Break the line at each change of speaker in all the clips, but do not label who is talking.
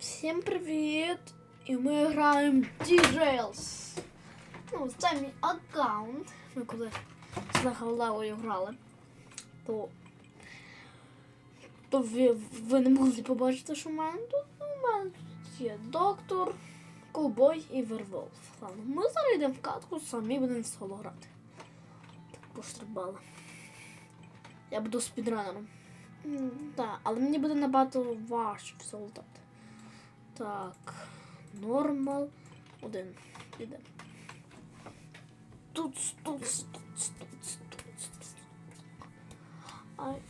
Всім привіт! І ми граємо D-Rails. Ну, це мій аккаунт. Ми коли з Левою грали, то, то ви, ви не могли побачити, що в мене тут. Ну, у мене тут є доктор, ковбой і верволф. Ладно, ми зараз йдемо в катку, самі будемо в соло грати. Так, пострибали. Я буду спідранером. Так, але мені буде набагато важче лутати. Так, нормал. Один. Іде. Тут, тут, тут, тут, тут. Ай.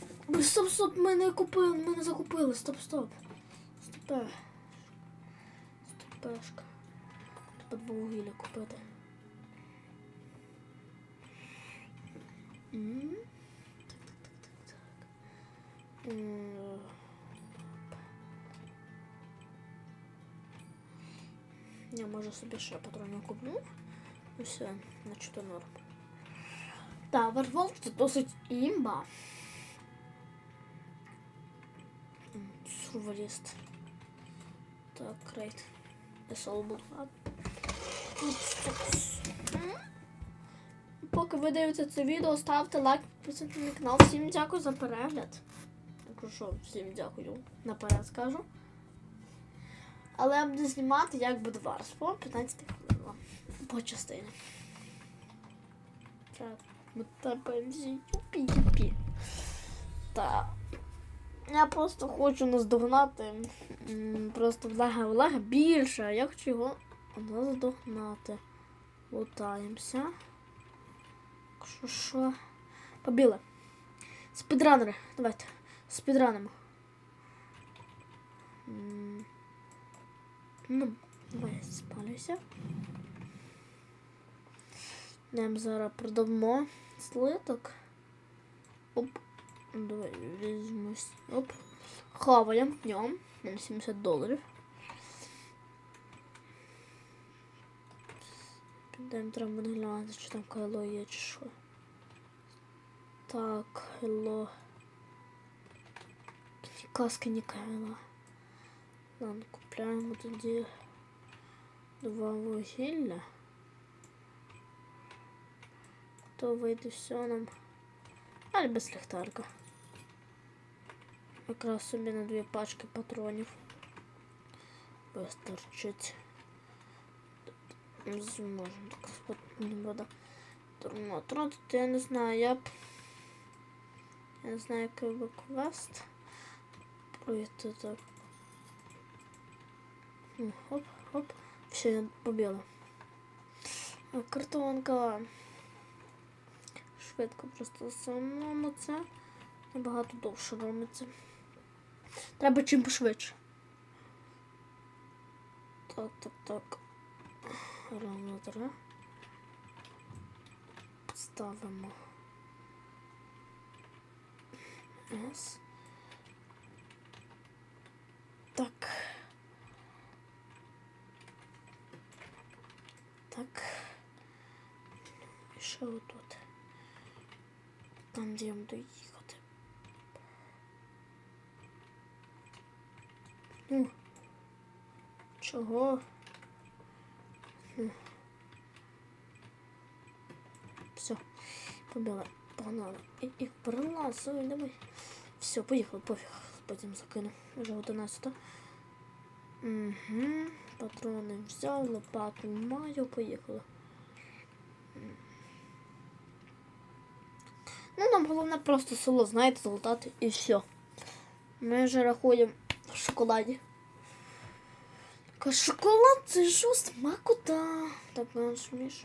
Стоп, стоп, ми не купили, ми не закупили. Стоп, стоп. Стопе. Стопешка. Треба два вугілля купити. Так, так, так, так, так. Може собі ще патронів куплю. І все, наче то норм. Так, Верволф це досить імба. Сурваліст. Так, крейт. Соло буду. Поки ви дивитеся це відео, ставте лайк, підписуйтесь на канал. Всім дякую за перегляд. Якщо що, всім дякую. Наперед скажу. Але я буду знімати як буде варс по 15 хвилин. По частині. Так, ми тепер юпі-юпі. Так. Я просто хочу наздогнати. Просто влага влага більше. Я хочу його наздогнати. Лутаємося. Що що? Побіли. Спідранери. Давайте. Спідранимо. М, Ну, давай я спалюся. Нам зараз продамо слиток. Оп. Давай візьмусь. Оп. Хаваємо днем. На 70 доларів. Підемо треба буде глянути, там кайло є, чи що. Так, кайло. Ні каски, ні кайло. Ладно, купляємо тоді два вугілля. То вийде все нам. Але без ліхтарка. Якраз собі на дві пачки патронів. Вистачить. Зможемо так от не буде дурно тратити, я не знаю, я б. Я не знаю, який би квест пройти так. Ну, Хоп. Все, побіла. Картонка. Швидко просто самому це набагато довше робиться. Треба чим пошвидше. Так, так, так. Равно три. Ставимо. С. Так. Так. Що тут? Там, де я буду їхати. Ну. Чого? Ну. Все. Побіла. Погнали. І, і прилазуй, давай. Все, поїхали, пофіг. Потім закину. Вже 11. Угу. Патрони взяв, лопату маю, поїхали. Ну, нам головне просто село, знаєте, золотати і все. Ми вже рахуємо в шоколаді. Шоколад це що смакота. Так, ну сміш.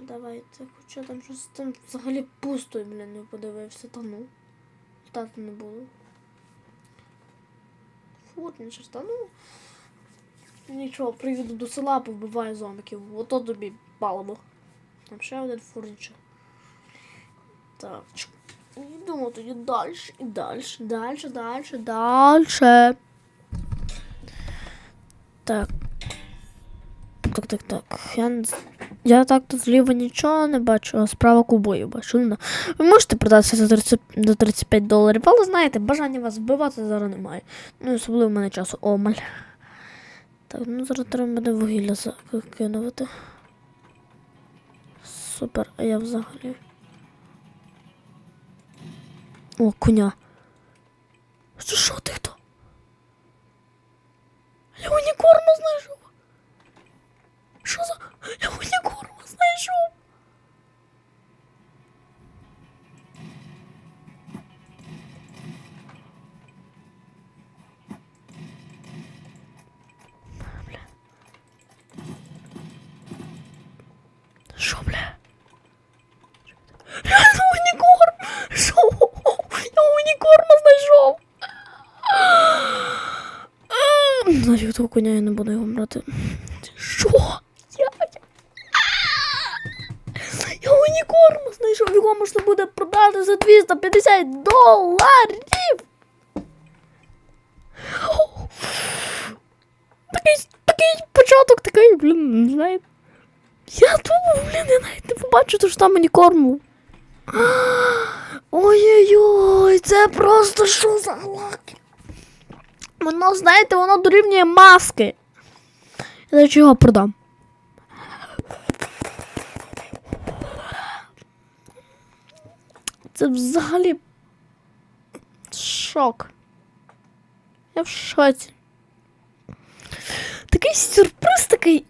Давайте, хоча там щось там взагалі пусто, блін, не подивився, та ну. Стати не було. Фурнічер, та ну. Нічого, приїду до села, повбиваю зомбиків. Ото тобі паливо. Там ще один фурнічер. Так. Йдемо тоді далі, і далі, далі, далі, далі. Так. Так, так, так. Я Я так тут зліва нічого не бачу, а справа кубою бачу. Ну, ви можете продатися за 30, до 35 доларів, але знаєте, бажання вас вбивати зараз немає. Ну, особливо в мене часу омаль. Так, ну зараз треба буде вугілля закинувати. Супер, а я взагалі. О, коня. Що, що ти хто? Я унікорма знайшов. Що за. Я унікорма Навіть того коня я не буду його брати. Що? Я, я... унікорма знайшов, його можна буде продати за 250 доларів. Такий, такий початок, такий, блін, не знаю. Я думав, блін, я навіть не побачу, що там унікорму. Ой-ой-ой, це просто що за галаки? Воно, знаєте, воно дорівнює маски. Я до чого продам. Це взагалі шок. Я в шоці. Такий сюрприз такий.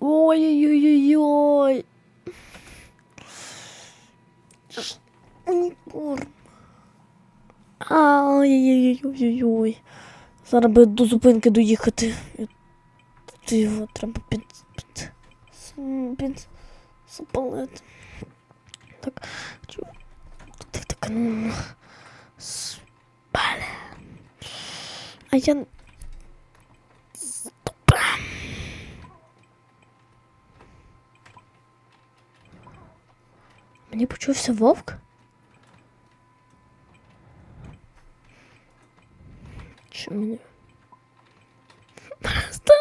Ой-ой-ой-ой. Унікорн. Ой-ой-ой-ой-ой. Зараз би до зупинки доїхати. Ти його треба під. під. під. запалити. Так. Так, так, ну. Спали. А я. Мені почувся вовк? Чи мені? Просто...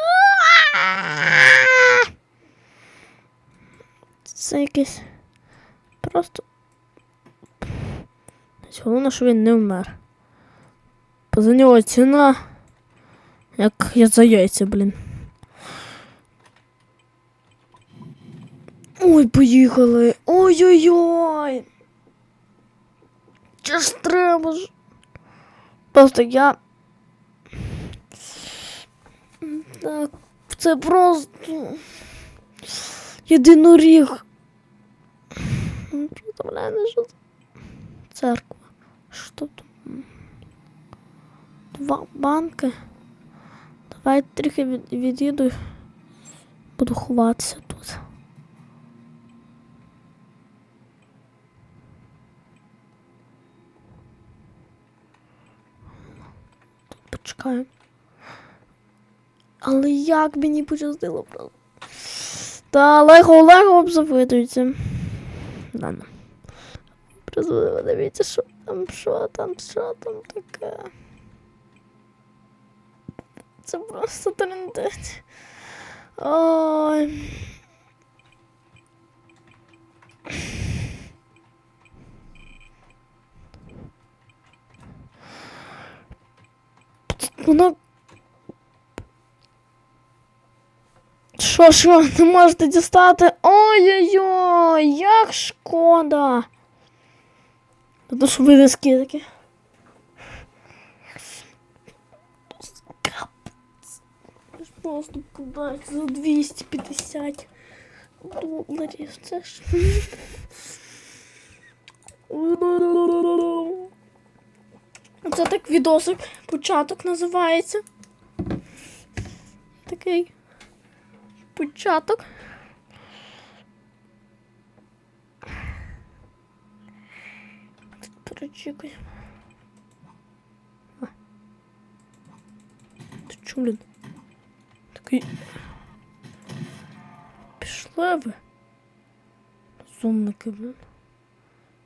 Це якийсь просто. Головне, що він не вмер. Поза нього ціна. Як я за яйця, блін. Ой, поїхали. Ой-ой-ой. Чи ж треба ж? Просто я. Так, це просто. Єдиноріг. Церква. Що тут? Два банки. Давай трохи від, від'їду. Буду ховатися тут. Тут почекаємо. Але як мені пощастило просто. Та лего лего обзавидується. Ладно. Просто дивіться, що там, що там, що там таке. Це просто трендець. Ой. Воно. Що, що, не можете дістати? Ой-ой-ой, як шкода. Тому що ви. Просто кидається за 250 доларів. Це ж. Це так відосик, початок називається. Такий початок. Перечекай. А. Ти чо, блін? Такий. Пішли ви. Розумники, блін.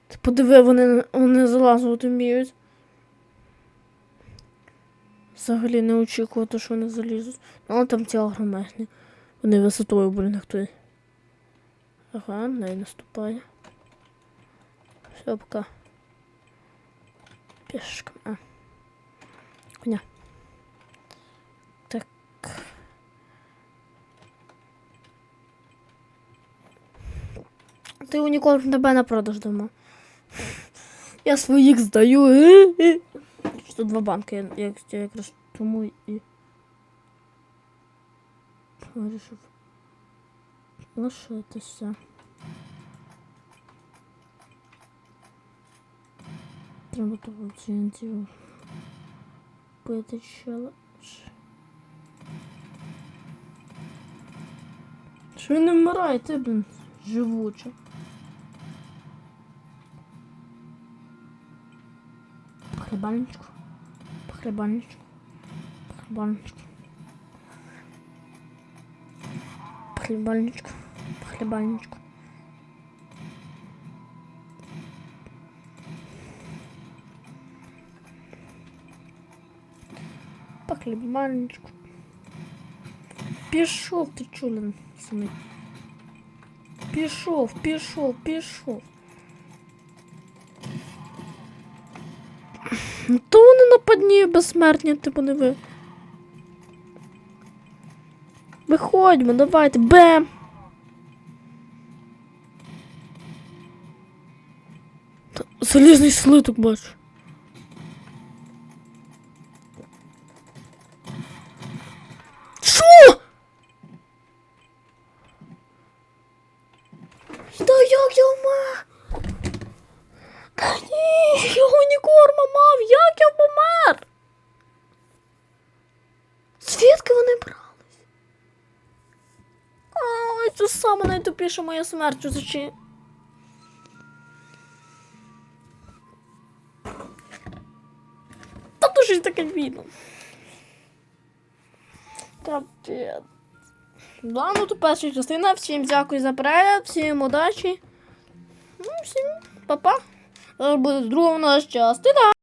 Ти подиви, вони, вони залазувати вміють. Взагалі не очікувати, що вони залізуть. Ну, Але там ці агромехні. Вони висотою, блін, хто. Ага, не наступає. Все, пока. Пешком. А. Коня. Так. Ти унікорн тебе на продаж дома. Я своїх здаю. Що два банки, я якраз тому і вирішив лишитися. Треба того цінців пити челендж. Що він не вмирає, ти, блін, живуча. Похлебальничку. Похлебальничку. Похлебальничку. Похлебальничку. Похлебальничку. Похлебальничку. Пішов ти чулин самий. Пішов, пішов, пішов. Ну, То вони нападні безсмертні, типу не ви. Виходьмо, давайте, бем! Залізний слиток бачу. Що? Це саме найтупіша моя смерть у. Та дуже ж таке відно. Капець. Да, ну то перша частина. Всім дякую за перегляд, всім удачі. Ну, всім па-па. Зараз буде друга у нас частина.